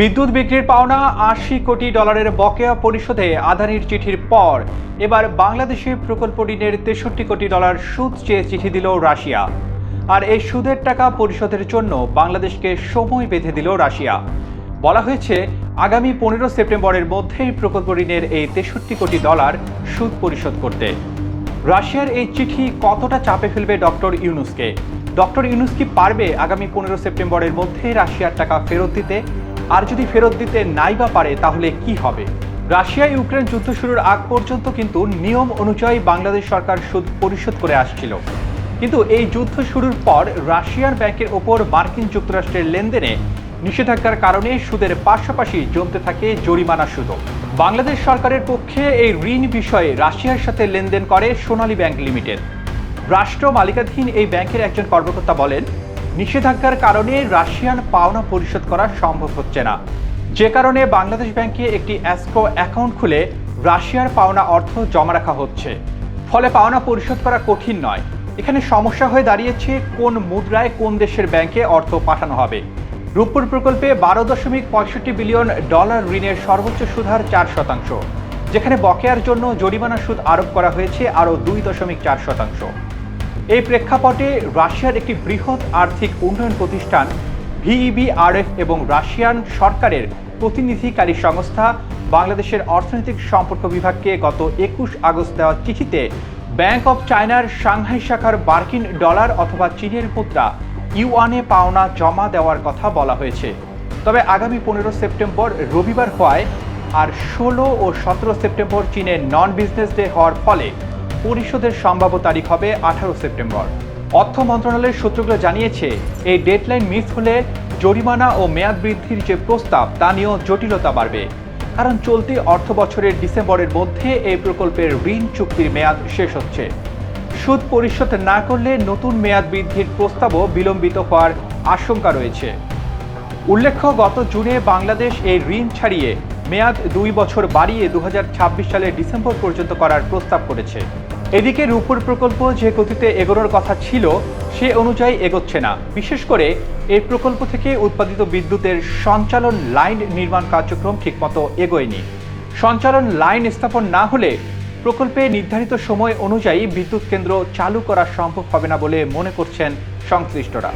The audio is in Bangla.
বিদ্যুৎ বিক্রির পাওনা আশি কোটি ডলারের বকেয়া পরিশোধে আধানির চিঠির পর। এবার বাংলাদেশে প্রকল্প ঋণের তেষট্টি কোটি ডলার সুদ চেয়ে চিঠি দিল রাশিয়া। আর এই সুদের টাকা পরিশোধের জন্য বাংলাদেশকে সময় বেঁধে দিল রাশিয়া। বলা হয়েছে, আগামী পনেরো সেপ্টেম্বরের মধ্যেই প্রকল্প ঋণের এই তেষট্টি কোটি ডলার সুদ পরিশোধ করতে। রাশিয়ার এই চিঠি কতটা চাপে ফেলবে ডক্টর ইউনুসকে? ডক্টর ইউনুস কি পারবে আগামী পনেরো সেপ্টেম্বরের মধ্যে রাশিয়ার টাকা ফেরত দিতে? আর যদি ফেরত দিতে নাই বা পারে, তাহলে কি হবে? রাশিয়া ইউক্রেন যুদ্ধ শুরুর আগ পর্যন্ত কিন্তু নিয়ম অনুযায়ী বাংলাদেশ সরকার সুদ পরিশোধ করে আসছিল। কিন্তু এই যুদ্ধ শুরুর পর রাশিয়ার ব্যাংকের ওপর মার্কিন যুক্তরাষ্ট্রের লেনদেনে নিষেধাজ্ঞার কারণে সুদের পাশাপাশি জমতে থাকে জরিমানা সুদও। বাংলাদেশ সরকারের পক্ষে এই ঋণ বিষয়ে রাশিয়ার সাথে লেনদেন করে সোনালী ব্যাংক লিমিটেড। রাষ্ট্র মালিকাধীন এই ব্যাংকের একজন কর্মকর্তা বলেন নিষেধাজ্ঞার কারণে রাশিয়ান পাওনা পরিশোধ করা সম্ভব হচ্ছে না। যে কারণে বাংলাদেশ ব্যাংকে একটি অ্যাসকো অ্যাকাউন্ট খুলে রাশিয়ার পাওনা অর্থ জমা রাখা হচ্ছে। ফলে পাওনা পরিশোধ করা কঠিন নয়। এখানে সমস্যা হয়ে দাঁড়িয়েছে কোন মুদ্রায় কোন দেশের ব্যাংকে অর্থ পাঠানো হবে। রূপপুর প্রকল্পে বারো দশমিক পঁয়ষট্টি বিলিয়ন ডলার ঋণের সর্বোচ্চ সুদহার চার শতাংশ, যেখানে বকেয়ার জন্য জরিমানা সুদ আরোপ করা হয়েছে আরও দুই দশমিক চার শতাংশ। এই প্রেক্ষাপটে রাশিয়ার একটি বৃহৎ আর্থিক উন্নয়ন প্রতিষ্ঠান, ভিইবিআরএফ এবং রাশিয়ান সরকারের প্রতিনিধিকারী সংস্থা বাংলাদেশের অর্থনৈতিক সম্পর্ক বিভাগকে গত একুশ আগস্ট দেওয়া চিঠিতে ব্যাংক অব চায়নার সাংহাই শাখার মার্কিন ডলার অথবা চীনের মুদ্রা, ইউয়ানে পাওনা জমা দেওয়ার কথা বলা হয়েছে। তবে আগামী পনেরো সেপ্টেম্বর রবিবার হওয়ায় আর ষোলো ও সতেরো সেপ্টেম্বর চীনের নন বিজনেস ডে হওয়ার ফলে পরিশোধের সম্ভাব্য তারিখ হবে আঠারো সেপ্টেম্বর। অর্থ মন্ত্রণালয়ের সূত্রগুলো জানিয়েছে, এই ডেডলাইন মিস হলে জরিমানা ও মেয়াদ বৃদ্ধির যে প্রস্তাব, তা নিয়েও জটিলতা বাড়বে। কারণ চলতি অর্থ বছরের ডিসেম্বরের মধ্যে এই প্রকল্পের ঋণ চুক্তির মেয়াদ শেষ হচ্ছে। সুদ পরিশোধ না করলে নতুন মেয়াদ বৃদ্ধির প্রস্তাবও বিলম্বিত হওয়ার আশঙ্কা রয়েছে। উল্লেখ্য, গত জুনে বাংলাদেশ এই ঋণ ছাড়িয়ে মেয়াদ দুই বছর বাড়িয়ে দু হাজার ছাব্বিশ সালের ডিসেম্বর পর্যন্ত করার প্রস্তাব করেছে। এদিকে রূপপুর প্রকল্প যে গতিতে এগোনোর কথা ছিল, সে অনুযায়ী এগোচ্ছে না। বিশেষ করে এই প্রকল্প থেকে উৎপাদিত বিদ্যুতের সঞ্চালন লাইন নির্মাণ কার্যক্রম ঠিকমতো এগোয়নি। সঞ্চালন লাইন স্থাপন না হলে প্রকল্পে নির্ধারিত সময় অনুযায়ী বিদ্যুৎ কেন্দ্র চালু করা সম্ভব হবে না বলে মনে করছেন সংশ্লিষ্টরা।